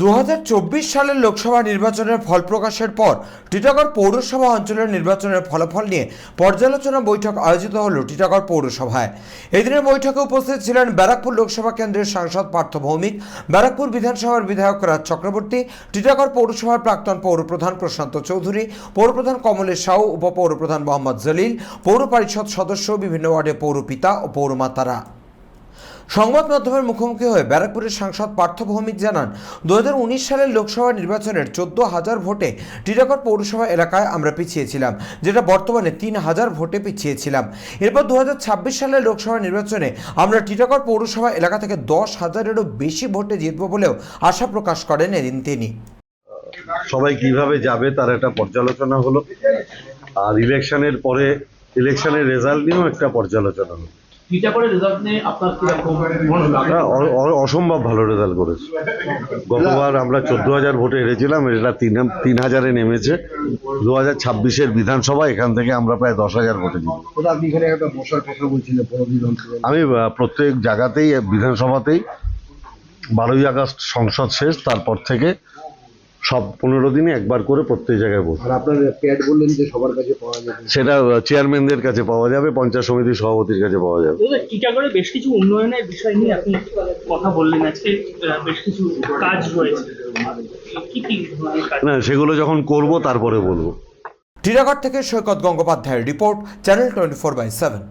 দু হাজার চব্বিশ সালের লোকসভা নির্বাচনের ফল প্রকাশের পর টিটাগড় পৌরসভা অঞ্চলের নির্বাচনের ফলাফল নিয়ে পর্যালোচনা বৈঠক আয়োজিত হল টিটাগড় পৌরসভায়। এদিনের বৈঠকে উপস্থিত ছিলেন ব্যারাকপুর লোকসভা কেন্দ্রের সাংসদ পার্থ ভৌমিক, ব্যারাকপুর বিধানসভার বিধায়ক রাজ চক্রবর্তী, টিটাগড় পৌরসভার প্রাক্তন পৌরপ্রধান প্রশান্ত চৌধুরী, পৌরপ্রধান কমলেশ সাউ উপপৌরপ্রধান মোহাম্মদ জলিল, পৌর পরিষদ সদস্য বিভিন্ন ওয়ার্ডে পৌরপিতা ও পৌরমাতারা। সংবাদ মাধ্যমের মুখোমুখি হয়ে ব্যারাকপুরের সাংসদ পার্থ ভৌমিক জানান দু সালের লোকসভা নির্বাচনের চোদ্দ হাজার ভোটে টিটাগড় পৌরসভা এলাকায় আমরা পিছিয়েছিলাম, যেটা বর্তমানে তিন হাজার ভোটে পিছিয়েছিলাম। এরপর দু সালের লোকসভা নির্বাচনে আমরা টিটাগড় পৌরসভা এলাকা থেকে দশ হাজারেরও বেশি ভোটে জিতব বলেও আশা প্রকাশ করেন এদিন তিনি। সবাই কীভাবে যাবে তার একটা পর্যালোচনা হলো। আর ইলেকশনের পরে, ইলেকশনের রেজাল্ট নিয়েও একটা পর্যালোচনা হলো। রেজাল্ট নিয়ে আপনার কীরকম অসম্ভব ভালো রেজাল্ট করেছি। গতবার আমরা চোদ্দ হাজার ভোটে হেরেছিলাম এটা তিন তিন হাজারে নেমেছে। দু হাজার ছাব্বিশের বিধানসভা এখান থেকে আমরা প্রায় দশ হাজার ভোটে জিতব। আপনি এখানে একটা বসার কথা বলছিলেন আমি প্রত্যেক জায়গাতেই বিধানসভাতেই বারোই আগস্ট সংসদ শেষ তারপর থেকে সব পনেরো দিনে একবার করে প্রত্যেক জায়গায় ভোট আর আপনার প্যাড বললেন যে সবার কাছে পাওয়া যাবে। সেটা চেয়ারম্যানদের কাছে পাওয়া যাবে পঞ্চায়েত সমিতির সভাপতির কাছে পাওয়া যাবে। দাদা টিটাগড়ে বেশ কিছু উন্নয়নের বিষয় নিয়ে আপনি কথা বললেন আজকে? বেশ কিছু কাজ রয়েছে। না সেগুলো যখন করব তারপরে বলব। টিটাগড় থেকে সৈকত গঙ্গোপাধ্যায়ের report channel twenty four by seven.